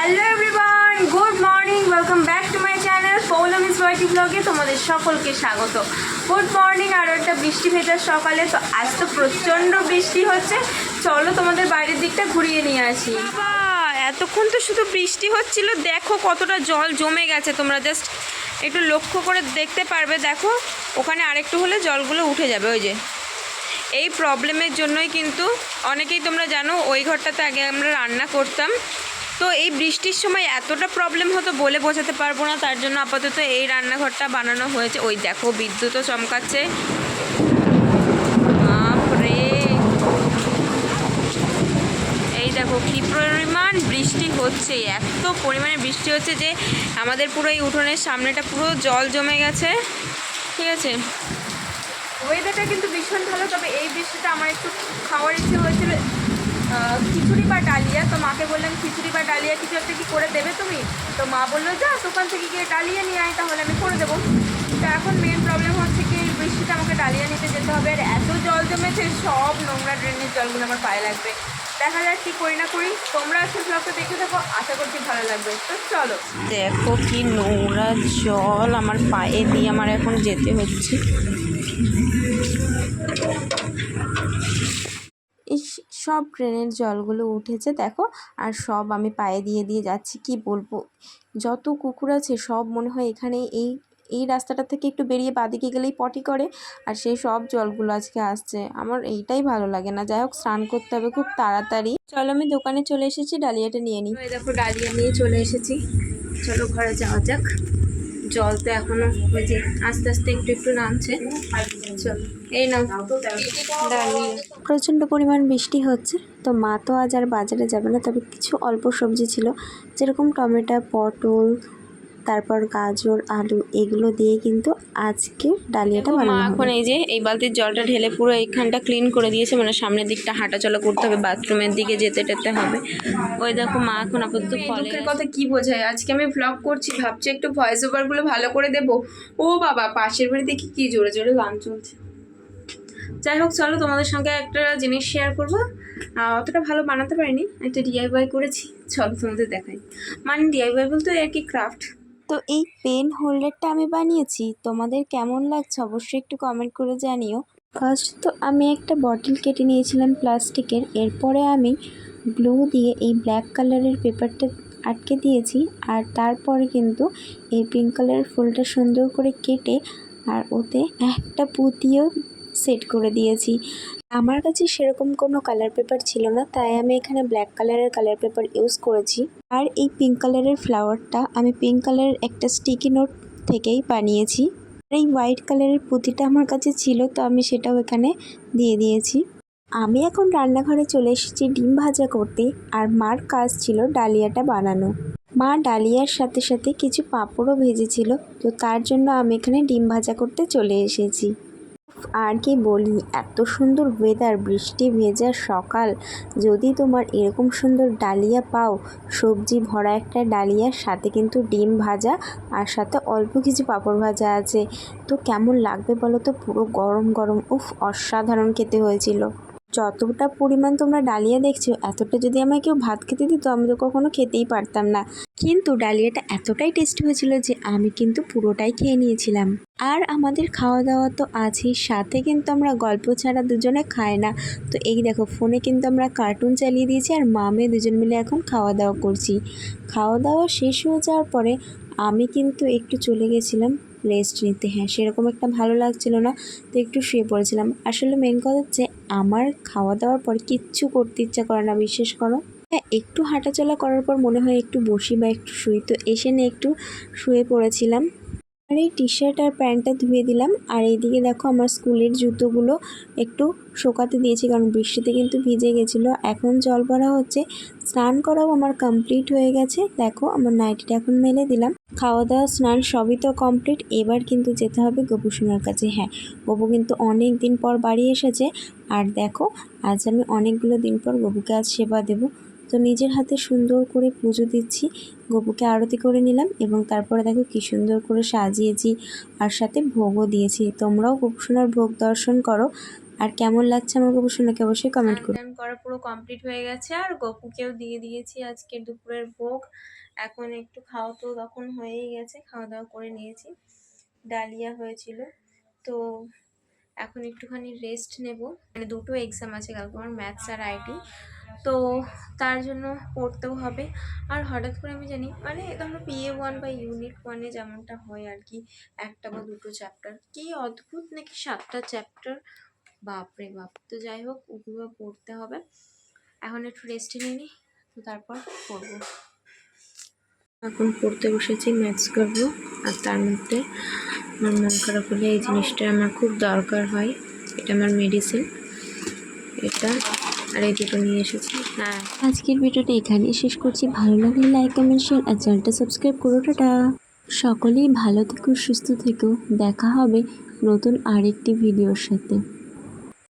Hello everyone good morning welcome back to my channel Poulam is YT ব্লগে তোমাদের সকলকে স্বাগত। গুড মর্নিং আরও একটা বৃষ্টি ভেজার সকালে, তো আজ তো প্রচণ্ড বৃষ্টি হচ্ছে। চলো তোমাদের বাইরের দিকটা ঘুরিয়ে নিয়ে আসি। এতক্ষণ তো শুধু বৃষ্টি হচ্ছিল, দেখো কতটা জল জমে গেছে, তোমরা জাস্ট একটু লক্ষ্য করে দেখতে পারবে, দেখো, ওখানে আরেকটু হলে জলগুলো উঠে যাবে, ওই যে। এই প্রবলেমের জন্যই কিন্তু অনেকেই তোমরা জানো, ওই ঘরটাতে আগে আমরা রান্না করতাম। তো এই বৃষ্টির সময় এতটা প্রবলেম হতো বলে বোঝাতে পারব না, তার জন্য আপাতত এই রান্নাঘরটা বানানো হয়েছে। ওই দেখো বিদ্যুৎও চমকাচ্ছে। এই দেখো, কী পরিমাণ বৃষ্টি হচ্ছে, এত পরিমাণে বৃষ্টি হচ্ছে যে আমাদের পুরো এই উঠোনের সামনেটা পুরো জল জমে গেছে। ঠিক আছে? ওয়েদারটা কিন্তু ভীষণ ভালো, তবে এই বৃষ্টিটা আমার একটু খাওয়ার ইচ্ছে হয়েছিল। খিচুড়ি বা ডালিয়া। তো মাকে বললাম, খিচুড়ি বা ডালিয়া কিছু একটা কি করে দেবে তুমি? তো মা বলল, যা, দোকান থেকে গিয়ে ডালিয়া নিয়ে আয়, তাহলে আমি করে দেবো। তো এখন মেন প্রবলেম হচ্ছে কি, বৃষ্টিতে আমাকে ডালিয়া নিতে যেতে হবে, আর এত জল জমেছে, সব নোংরা ড্রেনের জলগুলো আমার পায়ে লাগবে। দেখা যাক কি করি না করি। তোমরা আজকে ব্লগটা দেখে থাকো, আশা করছি ভালো লাগবে। তো চলো। দেখো কি নোংরা জল আমার পায়ে দিয়ে আমার এখন যেতে হচ্ছে। সব ড্রেনের জলগুলো উঠেছে, দেখো। আর সব আমি পায়ে দিয়ে দিয়ে যাচ্ছি, কি বলব? যত কুকুর আছে, সব মনে হয় এখানে এই এই রাস্তাটা থেকে একটু বেরিয়ে বাদিকে গেলেই পটি করে। আর সেই সব জলগুলো আজকে আসছে। আমার এইটাই ভালো লাগে না। যাই হোক, স্নান করতে হবে খুব তাড়াতাড়ি। চলো, আমি দোকানে চলে এসেছি, ডালিয়াটা নিয়ে নিই। দেখো, ডালিয়া নিয়ে চলে এসেছি। চলো, ঘরে যাওয়া যাক। জল তো এখনও ওই যে আস্তে আস্তে একটু একটু নামছে। এই নাম প্রচণ্ড প্রচণ্ড পরিমাণ বৃষ্টি হচ্ছে, তো মা তো আজ আর বাজারে যাবে না, তবে কিছু অল্প সবজি ছিল, যেরকম টমেটো, পটল তারপর গাজর আলু এগুলো দিয়ে কিন্তু আজকে ডালিয়াটা মা বানানো এখন এই যে এই বালতির জলটা ঢেলে পুরো এইখানটা ক্লিন করে দিয়েছে মানে সামনের দিকটা হাঁটাচলা করতে হবে বাথরুমের দিকে যেতে টেতে হবে। ওই দেখো মা এখন আপাতত ফলের কথা কি বোঝায়? আজকে আমি ভ্লগ করছি ভাবছি একটু ভয়েস ওভারগুলো ভালো করে দেবো। ও বাবা পাশের বাড়ি দেখি কি জোরে জোরে গান চলছে। যাই হোক চলো তোমাদের সঙ্গে একটা জিনিস শেয়ার করব। অতটা ভালো বানাতে পারিনি একটা ডিআইওয়াই করেছি। চলো তোমাদের দেখাই। মানে ডিআইওয়াই বলতে আর কি ক্রাফট তো এই পেন হোল্ডারটা আমি বানিয়েছি, তোমাদের কেমন লাগছে অবশ্যই একটু কমেন্ট করে জানিও। ফার্স্ট তো আমি একটা বটল কেটে নিয়েছিলাম প্লাস্টিকের, এরপরে আমি গ্লু দিয়ে এই ব্ল্যাক কালারের পেপারটা আটকে দিয়েছি, আর তারপরে কিন্তু এই পিঙ্ক কালারের ফুলটা সুন্দর করে কেটে আর ওতে একটা পুঁতিও সেট করে দিয়েছি। আমার কাছে সেরকম কোনো কালার পেপার ছিল না, তাই আমি এখানে ব্ল্যাক কালারের কালার পেপার ইউজ করেছি। আর এই পিঙ্ক কালারের ফ্লাওয়ারটা আমি পিঙ্ক কালারের একটা স্টিকি নোট থেকেই বানিয়েছি। আর এই হোয়াইট কালারের পুঁতিটা আমার কাছে ছিল, তো আমি সেটাও এখানে দিয়ে দিয়েছি। আমি এখন রান্নাঘরে চলে এসেছি ডিম ভাজা করতে, আর মার কাজ ছিল ডালিয়াটা বানানো। মা ডালিয়ার সাথে সাথে কিছু পাঁপড়ও ভেজেছিল, তো তার জন্য আমি এখানে ডিম ভাজা করতে চলে এসেছি। আর কি বলি, এত সুন্দর ওয়েদার বৃষ্টি ভেজা সকাল। যদি তোমার এরকম সুন্দর ডালিয়া পাও, সবজি ভরা একটা ডালিয়ার সাথে কিন্তু ডিম ভাজা, আর সাথে অল্প কিছু পাঁপড় ভাজা আছে। তো কেমন লাগবে বলো তো? পুরো গরম গরম, উফ, অসাধারণ খেতে হয়েছিল। যতটা পরিমাণ তোমরা ডালিয়া দেখছ, এতটা যদি আমায় কেউ ভাত খেতে দিত, আমি তো কখনো খেতেই পারতাম না। কিন্তু ডালিয়াটা এতটাই টেস্টি হয়েছিল যে, আমি কিন্তু পুরোটাই খেয়ে নিয়েছিলাম। আর আমাদের খাওয়া দাওয়া তো আছেই, সাথে কিন্তু আমরা গল্প ছাড়া দুজনে খাই না। তো এই দেখো, ফোনে কিন্তু আমরা কার্টুন চালিয়ে দিয়েছি আর মামে দুজন মিলে এখন খাওয়া দাওয়া করছি। খাওয়া দাওয়া শেষ হয়ে যাওয়ার পরে আমি কিন্তু একটু চলে গেছিলাম রেস্ট নিতে। হ্যাঁ সেরকম একটা ভালো লাগছিল না, তো একটু শুয়ে পড়েছিলাম। আসলে মেন কথা হচ্ছে আমার খাওয়া দাওয়ার পর কিচ্ছু করতে ইচ্ছা করে না বিশেষ করো। হ্যাঁ একটু হাঁটাচলা করার পর মনে হয় একটু বসি বা একটু শুই। তো এসে নিয়ে একটু শুয়ে পড়েছিলাম। আর এই টি শার্ট আর প্যান্টটা ধুয়ে দিলাম। আর এইদিকে দেখো আমার স্কুলের জুতোগুলো একটু শোকাতে দিয়েছি, কারণ বৃষ্টিতে কিন্তু ভিজে গেছিল। এখন জল ভরা হচ্ছে। স্নান করাও আমার কমপ্লিট হয়ে গেছে। দেখো, আমার নাইটিটা এখন মেলে দিলাম। খাওয়া দাওয়া স্নান সবই তো কমপ্লিট এবার কিন্তু যেতে হবে গপু সোনার কাছে। হ্যাঁ গপু কিন্তু অনেক দিন পর বাড়ি এসেছে। আর দেখো আজ আমি অনেকগুলো দিন পর গপুকে আজ সেবা দেবো। তো নিজের হাতে সুন্দর করে পুজো দিচ্ছি গপুকে আরতি করে নিলাম এবং তারপরে দেখো কী সুন্দর করে সাজিয়েছি আর সাথে ভোগও দিয়েছি। তোমরাও গপুসোনার ভোগ দর্শন করো। আর কেমন লাগছে আমাকে অবশ্যই অবশ্যই কমেন্ট স্নান করা। পুরো কমপ্লিট হয়ে গেছে আর গপুকেও দিয়ে দিয়েছি আজকে দুপুরের ভোগ। এখন একটু খাওয়া তো তখন হয়েই গেছে, খাওয়া দাওয়া করে নিয়েছি। ডালিয়া হয়েছিল। তো এখন একটুখানি রেস্ট নেব। মানে দুটো এক্সাম আছে কালকে, আমার ম্যাথস আর আইটি তো তার জন্য পড়তেও হবে। আর হঠাৎ করে আমি জানি মানে ধরো পিএ ওয়ান বা ইউনিট ওয়ানে যেমনটা হয় আর কি, একটা বা দুটো চ্যাপ্টার কি অদ্ভুত নাকি সাতটা চ্যাপ্টার বাপরে বাপ। তো যাই হোক, ওগুলো পড়তে হবে। এখন একটু রেস্ট নিয়ে নিই তো তারপর পড়ব। এখন পড়তে বসেছি, ম্যাথস করব। আর তার মধ্যে আমার মন খারাপ হলে এই জিনিসটা আমার খুব দরকার হয়। এটা আমার মেডিসিন এটা আর এই দুটো নিয়ে এসেছি। হ্যাঁ। আজকের ভিডিওটা এখানেই শেষ করছি। ভালো লাগলে লাইক কমেন্ট শেয়ার আর চ্যানেলটা সাবস্ক্রাইব করো। টাটা। সকলেই ভালো থেকো, সুস্থ থেকো। দেখা হবে নতুন আরেকটি ভিডিওর সাথে।